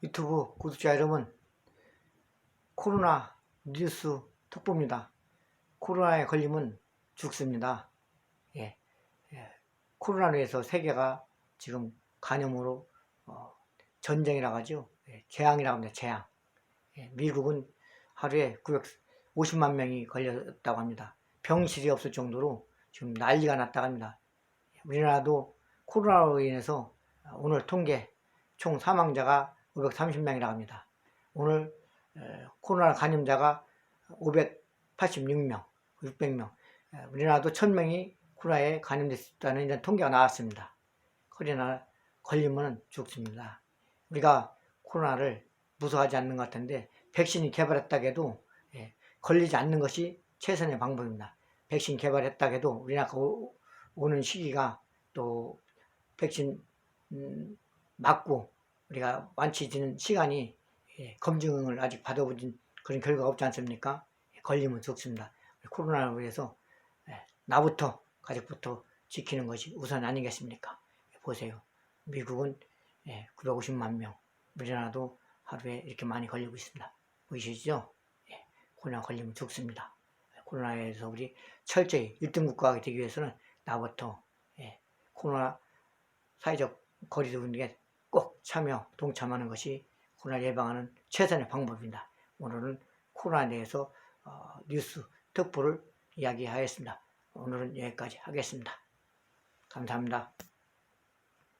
유튜브 구독자 여러분, 코로나 뉴스 특보입니다. 코로나에 걸리면 죽습니다. 예, 예. 코로나로 해서 세계가 지금 간염으로 어, 전쟁이라고 하죠. 예, 재앙이라고 합니다. 재앙. 예, 미국은 하루에 950만 명이 걸렸다고 합니다. 병실이 없을 정도로 지금 난리가 났다고 합니다. 우리나라도 코로나로 인해서 오늘 통계 총 사망자가 530명이라고 합니다. 오늘 에, 코로나 감염자가 586명, 600명. 에, 우리나라도 1000명이 코로나에 감염됐다는 이런 통계가 나왔습니다. 코로나 걸리면 죽습니다. 우리가 코로나를 무서워하지 않는 것 같은데 백신이 개발했다 해도 예, 걸리지 않는 것이 최선의 방법입니다. 백신 개발했다 해도 우리나라 오- 오는 시기가 또 백신 음, 맞고 우리가 완치되는 시간이 예, 검증을 아직 받아보진 그런 결과가 없지 않습니까? 예, 걸리면 죽습니다. 코로나로 인해서 예, 나부터 가족부터 지키는 것이 우선 아니겠습니까? 예, 보세요. 미국은 예, 950만 명, 우리나라도 하루에 이렇게 많이 걸리고 있습니다. 보이시죠? 예, 코로나 걸리면 죽습니다. 예, 코로나에서 우리 철저히 1등 국가가 되기 위해서는 나부터 예, 코로나 사회적 거리 두기에 꼭 참여, 동참하는 것이 코로나 예방하는 최선의 방법입니다. 오늘은 코로나에 대해서 어, 뉴스 특보를 이야기하였습니다. 오늘은 여기까지 하겠습니다. 감사합니다.